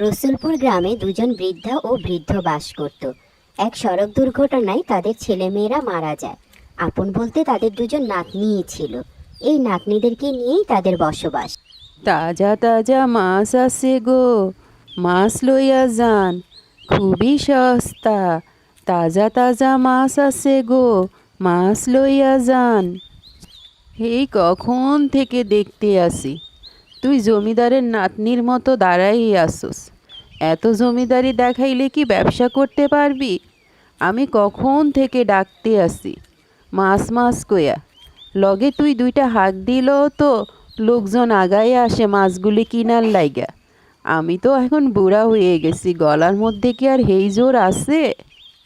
রসুলপুর গ্রামে দুজন বৃদ্ধা ও বৃদ্ধ বাস করত। এক সড়ক দুর্ঘটনায় তাদের ছেলেমেয়েরা মারা যায়। আপন বলতে তাদের দুজন নাতনিই ছিল। এই নাতনিদেরকে নিয়েই তাদের বসবাস। তাজা তাজা মাছ আছে গো, মাছ লইয়া যান, খুবই সস্তা। তাজা তাজা মাছ আছে গো, মাছ লইয়া যান। এই কখন থেকে দেখতে আসি? তুই জমিদারের নাতনির মতো দাঁড়াই আসোস এত জমিদারি দেখাইলে কি ব্যবসা করতে পারবি? আমি কখন থেকে ডাকতে আসি মাছ মাছ কয়া লগে তুই দুইটা হাঁক দিলেও তো লোকজন আগায় আসে মাছগুলি কিনার লাইগা। আমি তো এখন বুড়া হয়ে গেছি, গলার মধ্যে কি আর হেই জোর আছে?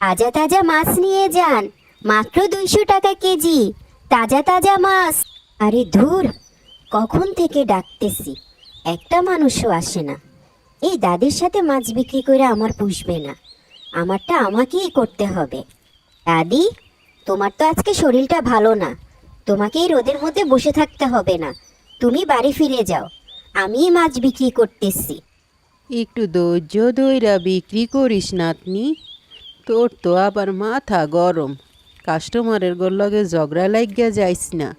তাজা তাজা মাছ নিয়ে যান, মাত্র দুইশো টাকা কেজি, তাজা তাজা মাছ। আরে ধুর কখন থেকে ডাকতেছি? একটা মানুষও আসে না। এই দাদির সাথে মাছ বিক্রি করে আমার পুষবে না। আমারটা আমাকেই করতে হবে। দাদি, তোমার তো আজকে শরীরটা ভালো না। তোমাকে এই রোদের মধ্যে বসে থাকতে হবে না। তুমি বাড়ি ফিরে যাও। আমিই মাছ বিক্রি করতেছি। একটু ধৈর্য ধৈরা বিক্রি করিস নাতনি। তোর তো আবার মাথা গরম। কাস্টমারের লগে ঝগড়া লাগিয়া যাইস না।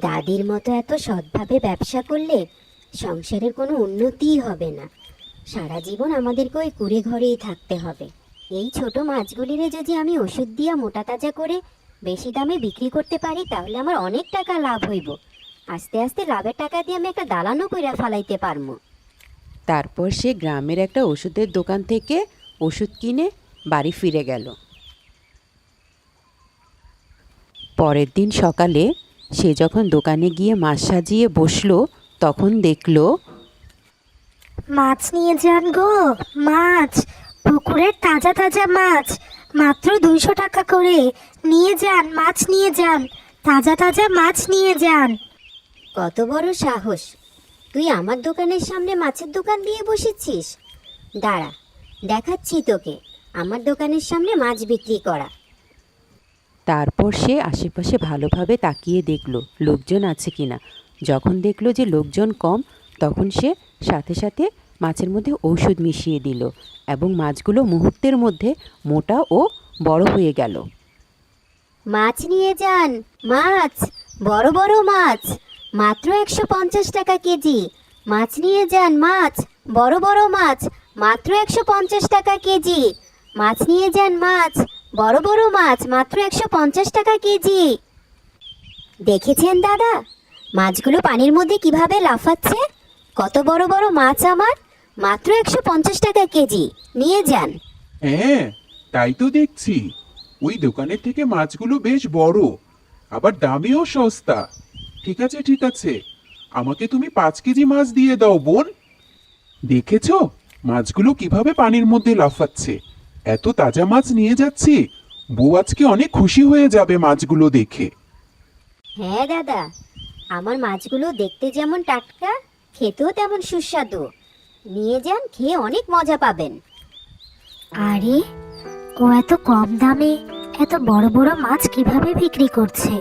দাদির মতো এত সৎভাবে ব্যবসা করলে সংসারের কোনো উন্নতিই হবে না। সারা জীবন আমাদেরকে ওই কুড়ে ঘরেই থাকতে হবে। এই ছোট মাছগুলিরে যদি আমি ওষুধ দিয়া মোটা তাজা করে বেশি দামে বিক্রি করতে পারি, তাহলে আমার অনেক টাকা লাভ হইব। আস্তে আস্তে লাভের টাকা দিয়ে আমি একটা দালানও কইরা ফালাইতে পারব। তারপর সে গ্রামের একটা ওষুধের দোকান থেকে ওষুধ কিনে বাড়ি ফিরে গেল। পরের দিন সকালে সে যখন দোকানে গিয়ে মাছ সাজিয়ে বসল তখন দেখল মাছ নিয়ে যান গো মাছ পুকুরের তাজা তাজা মাছ মাত্র দুইশো টাকা করে। নিয়ে যান মাছ নিয়ে যান তাজা তাজা মাছ নিয়ে যান। কত বড় সাহস। তুই আমার দোকানের সামনে মাছের দোকান দিয়ে বসেছিস। দাঁড়া দেখাচ্ছি তোকে। আমার দোকানের সামনে মাছ বিক্রি করা। তারপর সে আশেপাশে ভালোভাবে তাকিয়ে দেখল, লোকজন আছে কি না। যখন দেখল যে লোকজন কম, তখন সে সাথে সাথে মাছের মধ্যে ঔষধ মিশিয়ে দিল এবং মাছগুলো মুহূর্তের মধ্যে মোটা ও বড় হয়ে গেল। মাছ নিয়ে যান, মাছ, বড় বড় মাছ, মাত্র একশো পঞ্চাশ টাকা কেজি। মাছ নিয়ে যান, মাছ, বড় বড় মাছ, মাত্র একশো পঞ্চাশ টাকা কেজি। মাছ নিয়ে যান, মাছ বড় বড় মাছ, মাত্র একশো পঞ্চাশ টাকা কেজি। দেখেছেন দাদা? মাছগুলো পানির মধ্যে কীভাবে লাফাচ্ছে? কত বড় বড় মাছ আমার? মাত্র একশো পঞ্চাশ টাকা কেজি। নিয়ে যান। হ্যাঁ তাই তো দেখছি। ওই দোকানের থেকে মাছগুলো বেশ বড়, আবার দামেও সস্তা। ঠিক আছে ঠিক আছে। আমাকে তুমি পাঁচ কেজি মাছ দিয়ে দাও, বোন। দেখেছ? মাছগুলো কীভাবে পানির মধ্যে লাফাচ্ছে? এত তাজা মাছ নিয়ে যাচ্ছি। বউ আজকে অনেক খুশি হয়ে যাবে মাছগুলো দেখে। হ্যাঁ দাদা আমার মাছগুলো দেখতে যেমন টাটকা খেতেও তেমন সুস্বাদু। নিয়ে যান খেয়ে অনেক মজা পাবেন। আরে ও এত কম দামে এত বড় বড় মাছ কীভাবে বিক্রি করছে?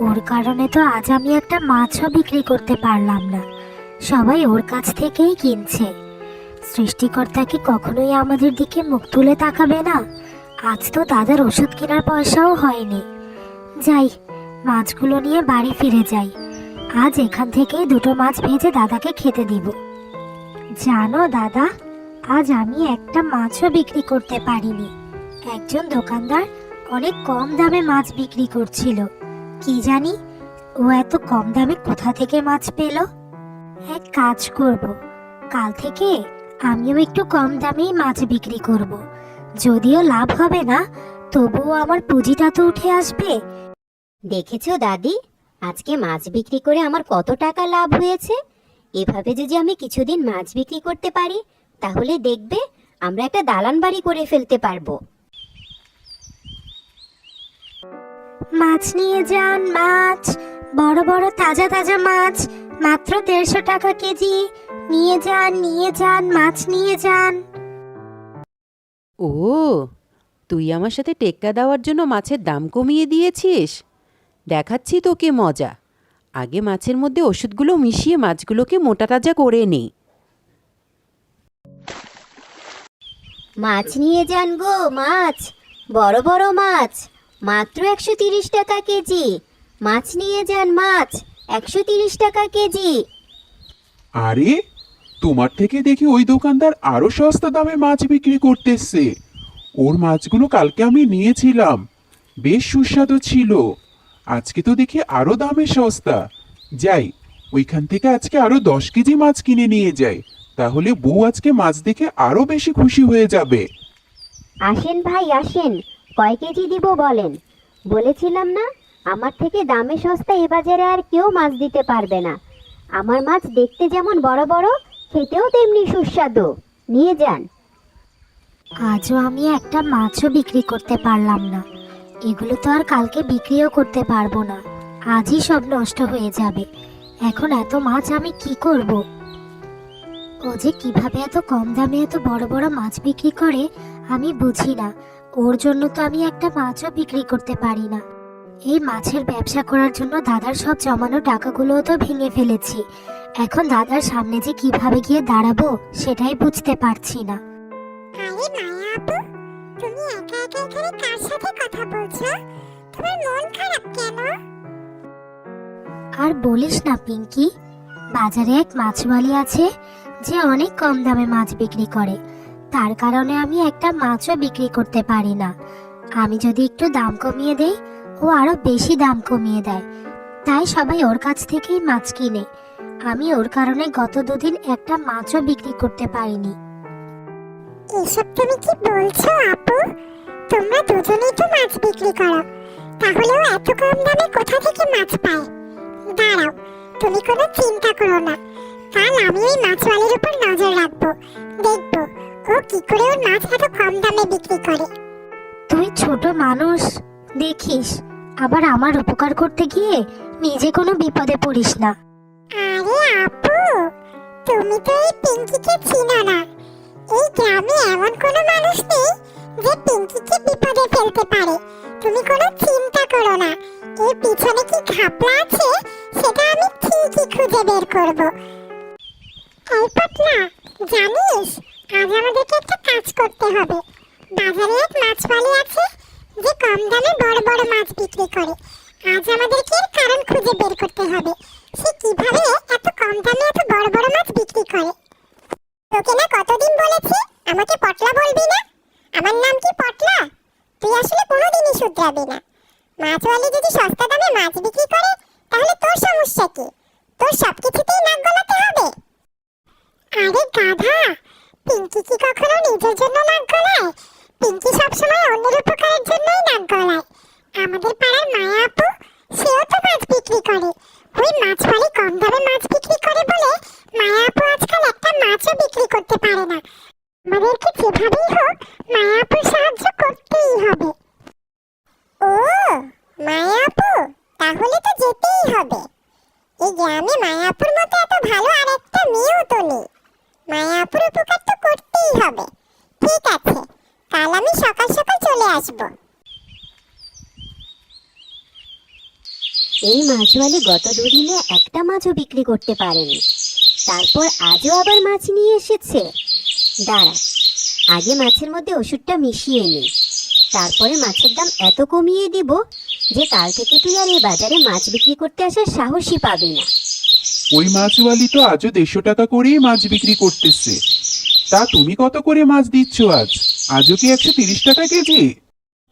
ওর কারণে তো আজ আমি একটা মাছও বিক্রি করতে পারলাম না। সবাই ওর কাছ থেকেই কিনছে। সৃষ্টিকর্তা কি কখনোই আমাদের দিকে মুখ তুলে তাকাবে না। আজ তো তাদের ওষুধ কেনার পয়সাও হয়নি। যাই, মাছগুলো নিয়ে বাড়ি ফিরে যাই। আজ এখান থেকেই দুটো মাছ ভেজে দাদাকে খেতে দিব। জানো দাদা, আজ আমি একটা মাছও বিক্রি করতে পারিনি। একজন দোকানদার অনেক কম দামে মাছ বিক্রি করছিল। কি জানি, ও এত কম দামে কোথা থেকে মাছ পেল? এক কাজ করব। কাল থেকে আমিও একটু কম দামেই মাছ বিক্রি করব। যদিও লাভ হবে না, তবুও আমার পুঁজিটা তো উঠে আসবে। দেখেছ দাদি, আজকে মাছ বিক্রি করে আমার কত টাকা লাভ হয়েছে? এভাবে যদি আমি কিছুদিন মাছ বিক্রি করতে পারি, তাহলে দেখবে আমরা একটা দালান বাড়ি করে ফেলতে পারব। মাছ নিয়ে যান মাছ, বড় বড় তাজা তাজা মাছ, মাত্র দেড়শো টাকা কেজি। নিয়ে যান নিয়ে যান মাছ নিয়ে যান। ও তুই আমার সাথে টেক্কা দেওয়ার জন্য মাছের দাম কমিয়ে দিয়েছিস? দেখাচ্ছি তোকে মজা। আগে মাছের মধ্যে ওষুধগুলো মিশিয়ে মাছগুলোকে মোটা তাজা করে নিই মাছ নিয়ে যান গো মাছ। বড় বড় মাছ। মাত্র একশো তিরিশ টাকা কেজি। মাছ নিয়ে যান মাছ। একশো তিরিশ টাকা কেজি। আরে তোমার থেকে দেখি ওই দোকানদার আরও সস্তা দামে মাছ বিক্রি করতেছে। ওর মাছগুলো কালকে আমি নিয়েছিলাম। বেশ সুস্বাদু ছিল। আজকে তো দেখি আরও দামে সস্তা। যাই, ওইখান থেকে আজকে আরও দশ কেজি মাছ কিনে নিয়ে যাই। তাহলে বউ আজকে মাছ দেখে আরও বেশি খুশি হয়ে যাবে। আসেন ভাই, আসেন। কয় কেজি দিব বলেন। বলেছিলাম না, আমার থেকে দামে সস্তা এ বাজারে আর কেউ মাছ দিতে পারবে না। আমার মাছ দেখতে যেমন বড় বড় খেতেও তেমনি সুস্বাদু। নিয়ে যান। আজও আমি একটা মাছও বিক্রি করতে পারলাম না। এগুলো তো আর কালকে বিক্রিও করতে পারব না। আজই সব নষ্ট হয়ে যাবে। এখন এত মাছ আমি কি করব? ও যে কীভাবে এত কম দামে এত বড় বড় মাছ বিক্রি করে, আমি বুঝি না। ওর জন্য তো আমি একটা মাছও বিক্রি করতে পারি না। এই মাছের ব্যবসা করার জন্য দাদার সব জমানো টাকাগুলোও তো ভেঙে ফেলেছি। এখন দাদার সামনে যে কীভাবে গিয়ে দাঁড়াবো সেটাই বুঝতে পারছি না। আরে মায়া আপু তুমি একা একা এখানে কার সাথে কথা বলছো? তোমার মন খারাপ কেন? আর বলিস না পিঙ্কি বাজারে এক মাছওয়ালি আছে যে অনেক কম দামে মাছ বিক্রি করে। তার কারণে আমি একটা মাছও বিক্রি করতে পারি না। আমি যদি একটু দাম কমিয়ে দেই ও আরও বেশি দাম কমিয়ে দেয়। তাই সবাই ওর কাছ থেকেই মাছ কিনে। আমি ওর কারণে গত দুদিন একটা মাছও বিক্রি করতে পারিনি। এসব তুমি কি বলছো আপু? তোমরা দুজনেই তো মাছ বিক্রি করো। তাহলেও এত কম দামে কোথা থেকে মাছ পায়? দাঁড়াও তুমি কোনো চিন্তা করো না। কাল আমি ওই মাছওয়ালির উপর নজর রাখব। দেখব ও কি করে ওর মাছ এত কম দামে বিক্রি করে। তুই ছোট মানুষ দেখিস আবার আমার উপকার করতে গিয়ে নিজে কোনো বিপদে পড়িস না। তুমি তো এই পিঙ্কিকে চিনো না। এই গ্রামে এমন কোনো মানুষ নেই যে পিঙ্কিকে বিপদে ফেলতে পারে। তুমি কোনো চিন্তা করো না। এর পিছনে কি ঘাপলা আছে, সেটা আমি ঠিকই খুঁজে বের করব। এই পটলা জানিস, আজ আমাদেরকে একটা কাজ করতে হবে। বাজারে এক মাছওয়ালি আছে যে কম দামে বড় বড় মাছ বিক্রি করে। আজ আমাদেরকে এর কারণ খুঁজে বের করতে হবে। সে কীভাবে এত কম দামে এত বড় বড় মাছ বিক্রি করে। তোকে না কতদিন বলেছি, আমাকে পটলা বলবি না? আমার নাম কি পটলা? তুই আসলে কোনোদিনই শুধরাবি না। মাছওয়ালি যদি সস্তা দামে মাছ বিক্রি করে, তাহলে তোর সমস্যা কি? তোর সব কিছুতেই নাক গলাতে হবে। আরে গাধা, পিঙ্কি কি কখনো নিজের জন্য নাক গলায়? পিঙ্কি সবসময় অন্যের উপকারের জন্যই নাক গলায়। আমাদের পাড়ার মায়া আপু, সেও তো মাছ বিক্রি করে। ওই মাছওয়ালি কম দামে মাছ বিক্রি করে বলে মায়া আজকাল একটা মাছও বিক্রি করতে পারে না। আমাদেরকে যেভাবেই হোক মায়া সাহায্য করতেই হবে। ও মায়া তাহলে তো যেতেই হবে। এই গ্রামে মায়া আপুর মতো এত ভালো আরেকটা মেয়েও তো নেই। মায়া আপুর উপকার তো করতেই হবে। ঠিক আছে, কাল আমি সকাল সকাল চলে আসব। এই মাছওয়ালি গত দুদিনে একটা মাছও বিক্রি করতে পারেনি। তারপর আজও আবার মাছ নিয়ে এসেছে। দাঁড়া আগে মাছের মধ্যে ওষুধটা মিশিয়ে নি। তারপরে মাছের দাম এত কমিয়ে দিব যে কাল থেকে তুই আর এই বাজারে মাছ বিক্রি করতে আসার সাহসই পাবি না। ওই মাছওয়ালি তো আজও দেড়শো টাকা করেই মাছ বিক্রি করতেছে। তা তুমি কত করে মাছ দিচ্ছ আজ? আজও কি একশো তিরিশ টাকা কেজি?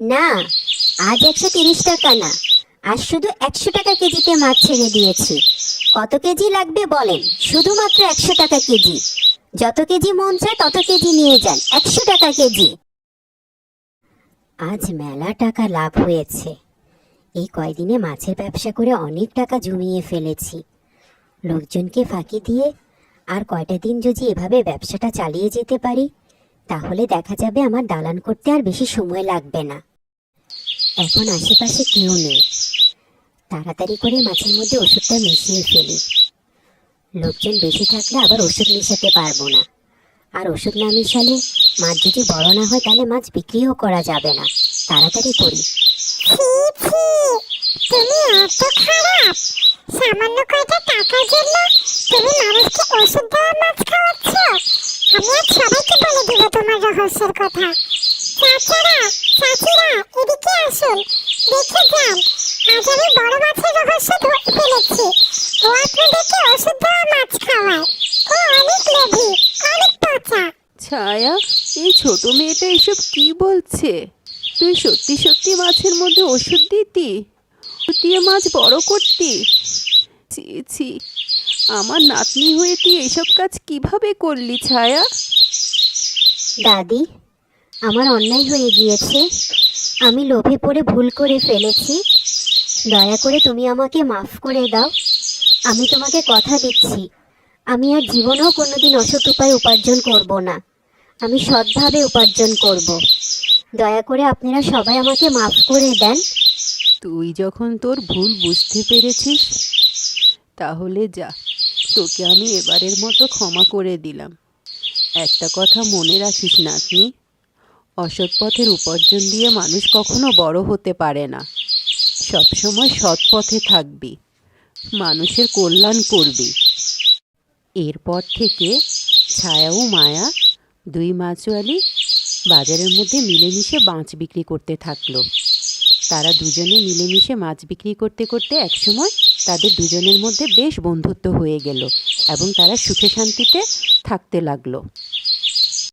না আজ একশো তিরিশ টাকা না। আজ শুধু একশো টাকা কেজিতে মাছ ছেড়ে দিয়েছি। কত কেজি লাগবে বলেন? শুধুমাত্র একশো টাকা কেজি। যত কেজি মন চায় তত কেজি নিয়ে যান। একশো টাকা কেজি। আজ মেলা টাকা লাভ হয়েছে। এই কয়দিনে মাছের ব্যবসা করে অনেক টাকা জমিয়ে ফেলেছি। লোকজনকে ফাঁকি দিয়ে আর কয়টা দিন যদি এভাবে ব্যবসাটা চালিয়ে যেতে পারি, তাহলে দেখা যাবে আমার দালান করতে আর বেশি সময় লাগবে না। এখন আশেপাশে কেউ নেই। তাড়াতাড়ি করে মাছের মধ্যে ওষুধটা মিশিয়ে ফেলি। লোকজন বেশি থাকলে আবার ওষুধ মিশাতে পারব না। আর ওষুধ না মিশালে মাছ যদি বড় না হয়, তাহলে মাছ বিক্রিও করা যাবে না। তাড়াতাড়ি করি। তুমি এত খারাপ। সামান্য কয়টা টাকার জন্য তুমি মানুষকে ওষুধ দেওয়া মাছ খাওয়াচ্ছ? আমি আজ সবাইকে বলে দিব তোমার রহস্যের কথা। চাচারা, চাচিরা, এদিকে আসুন। দেখে যান আজ আমি বড় মাছের রহস্য ধরে ফেলেছি ও আপনাদেরকে ওষুধ দেওয়া মাছ খাওয়ায়। ও অনেক লোভী অনেক পচা। ছায়া এই ছোট মেয়েটা এসব কি বলছে? তুই সত্যি সত্যি মাছের মধ্যে ওষুধ দিতি? দিয়ে মাছ বড় করতি? ছি ছি আমার নাতনি হয়ে তুই এসব কাজ কীভাবে করলি ছায়া? দাদি আমার অন্যায় হয়ে গিয়েছে। আমি লোভে পড়ে ভুল করে ফেলেছি। দয়া করে তুমি আমাকে মাফ করে দাও। আমি তোমাকে কথা দিচ্ছি। আমি আর জীবনেও কোনোদিন অসৎ উপায় উপার্জন করব না। আমি সৎভাবে উপার্জন করব। দয়া করে আপনারা সবাই আমাকে মাফ করে দেন। তুই যখন তোর ভুল বুঝতে পেরেছিস, তাহলে যা। তোকে আমি এবারের মতো ক্ষমা করে দিলাম। একটা কথা মনে রাখিস, নাতনি। অসৎ পথের উপার্জন দিয়ে মানুষ কখনো বড় হতে পারে না। সবসময় সৎ পথে থাকবি, মানুষের কল্যাণ করবি। এরপর থেকে ছায়া ও মায়া দুই মাছওয়ালি বাজারের মধ্যে মিলেমিশে মাছ বিক্রি করতে থাকল। তারা দুজনে মিলেমিশে মাছ বিক্রি করতে করতে একসময় তাদের দুজনের মধ্যে বেশ বন্ধুত্ব হয়ে গেল এবং তারা সুখে শান্তিতে থাকতে লাগল।